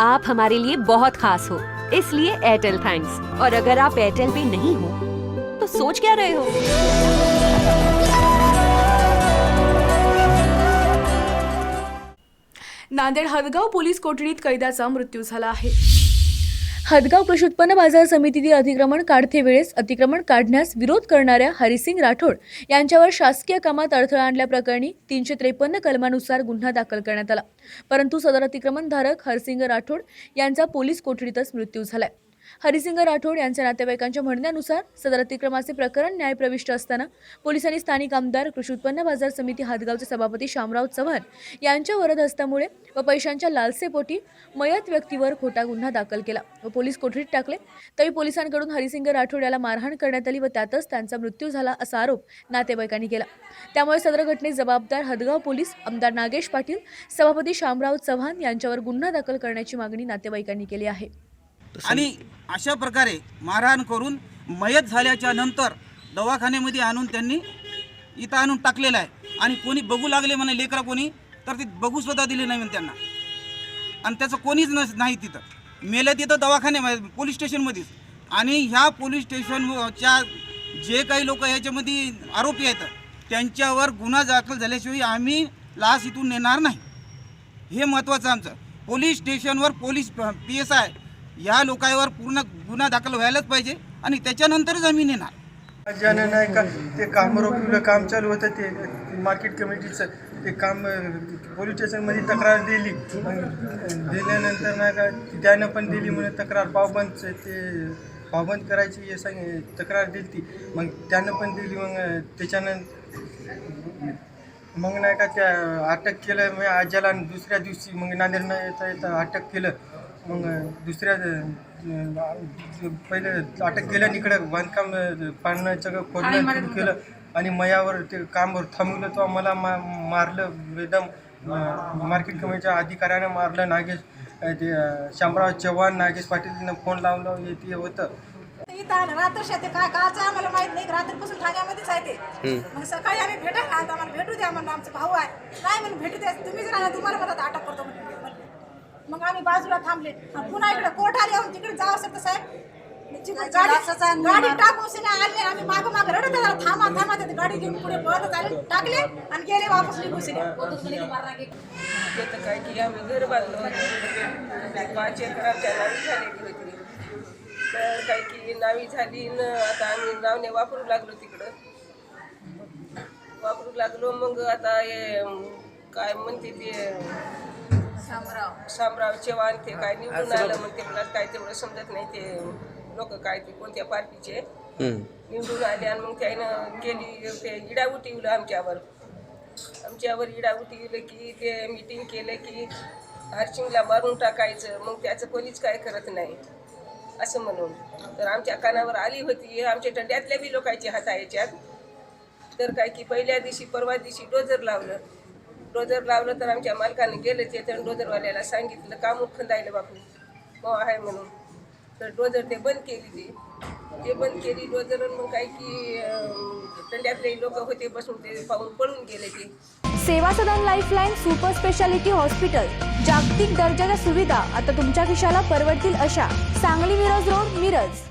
आप हमारे लिए बहुत खास हो। इसलिए एयरटेल थैंक्स और अगर आप एयरटेल पे नहीं हो तो सोच क्या रहे हो? नांदेड हदगाव पोलीस कोठडीत कैद्याचा मृत्यू झाला आहे. हदगाव कृषी उत्पन्न बाजार समितीतील अतिक्रमण काढते वेळेस अतिक्रमण काढण्यास विरोध करणाऱ्या हरिसिंग राठोड यांच्यावर शासकीय कामात अडथळा आणल्याप्रकरणी तीनशे त्रेपन्न कलमानुसार गुन्हा दाखल करण्यात आला. परंतु सदर अतिक्रमणधारक हरसिंग राठोड यांचा पोलीस कोठडीतच मृत्यू झालाय. हरिसिंग राठोड यांच्या नातेवाईकांच्या म्हणण्यानुसार सदर अतिक्रमाचे प्रकरण न्यायप्रविष्ट असताना पोलिसांनी स्थानिक आमदार कृषी उत्पन्न बाजार समिती हातगावचे सभापती शामराव चव्हाण यांच्या वरदहस्तामुळे व पैशांच्या लालसेपोटी मयत व्यक्तीवर खोटा गुन्हा दाखल केला व पोलीस कोठडीत टाकले. तरी पोलिसांकडून हरिसिंग राठोड याला मारहाण करण्यात आली व त्यातच त्यांचा मृत्यू झाला असा आरोप नातेवाईकांनी केला. त्यामुळे सदर घटनेत जबाबदार हदगाव पोलीस आमदार नागेश पाटील सभापती शामराव चव्हाण यांच्यावर गुन्हा दाखल करण्याची मागणी नातेवाईकांनी केली आहे. आणि अशा प्रकारे मारहाण करून मयत झाल्याच्यानंतर दवाखान्यामध्ये आणून त्यांनी इथं आणून टाकलेलं आहे. आणि कोणी बघू लागले म्हणे लेकरं कोणी तर ते बघू सुद्धा दिले नाही म्हणे त्यांना. आणि त्याचं कोणीच नस नाही तिथं. मेलं तिथं दवाखान्यामध्ये पोलीस स्टेशनमध्येच. आणि ह्या पोलीस स्टेशनच्या जे काही लोक ह्याच्यामध्ये आरोपी आहेत त्यांच्यावर गुन्हा दाखल झाल्याशिवाय आम्ही लास इथून नेणार नाही. हे महत्त्वाचं आमचं. पोलीस स्टेशनवर पोलीस पी एस आय या लोकांवर पूर्ण गुन्हा दाखल व्हायलाच पाहिजे आणि त्याच्यानंतरच आम्ही येणार ज्यानं नाही का ते काम रोखलं काम चालू होतं ते मार्केट कमिटीचं ते काम पोलीस स्टेशनमध्ये तक्रार दिली. मग दिल्यानंतर नाही का त्यानं पण दिली म्हणून तक्रार. पावबंद ते पावबंद करायची हे सांग तक्रार दिली ती मग त्यानं पण दिली मग त्याच्यानं मग नाही का त्या अटक केलं मग आज्याला दुसऱ्या दिवशी मग नांदेडनं येता येता अटक केलं. मग दुसऱ्या पहिलं अटक केलं आणि इकडं बांधकाम सगळं खोदणं केलं आणि मयावर ते कामवर थांबवलं. तेव्हा मला मा मारलं एकदम मार्केट कमिटीच्या अधिकाऱ्यानं मारलं. नागेश ते शामराव चव्हाण नागेश पाटीलनं फोन लावलं. हे ते होतं. इथं आलं रात्र शेते. काय काचं आम्हाला माहीत नाही. रात्रीपासून ठाण्यामध्येच आहे ते. मग सकाळी आम्ही भेटायला आलो आम्हाला भेटू द्या म्हणलं. आमचा भाऊ आहे. नाही म्हणून भेटू द्या. तुम्हीच राहणार तुम्हाला म्हणत अटक करतो. मग आम्ही बाजूला थांबले. पुन्हा इकडे कोर्ट आले आहोत तिकडे जावं असेल तर साहेब तिकडे गाडी गाडी टाकून सिने आले आम्ही मागं मागं रडत होतो, थांबा थांबा ते गाडी घेऊन पुढे पळत आले टाकले आणि गेले वापस निघून सिने काय की आम्ही घर बांधलं पाच एकर आमच्या नावी तर काय की नावी झाली न आता आम्ही नावने वापरू लागलो तिकडं वापरू लागलो मग आता हे काय म्हणते ते शामराव. चव्हाण ते काय निवडून आलं म्हणते मला काय तेवढं समजत नाही ते लोक काय ते कोणत्या पार्टीचे. निवडून आले आणि मग त्यानं केली ते इडा उठवलं आमच्यावर. आमच्यावर इडा उठवलं की ते मिटिंग केलं की हरसिंगला मारून टाकायचं मग त्याचं कोणीच काय करत नाही. असं म्हणून. तर आमच्या कानावर आली होती आमच्या टंड्यातल्या बी लोकांचे हात आहे याच्यात तर काय की पहिल्या दिवशी परवा दिवशी डोजर लावलं. डोजर लावलं तर आमच्या मालकाने गेले ते तर डोजरवाल्याला सांगितलं काम मुख बापू मग आहे म्हणून. तर डोजर ते बंद केली ती. ते बंद केली डोजर मग काय की तंड्यातले लोक होते बसून ते पाहून पळून गेले ते. Seva Sadan lifeline super speciality hospital. जागतिक दर्जाच्या सुविधा आता तुमच्या खिशाला परवडतील अशा. सांगली मिरज रोड मिरज.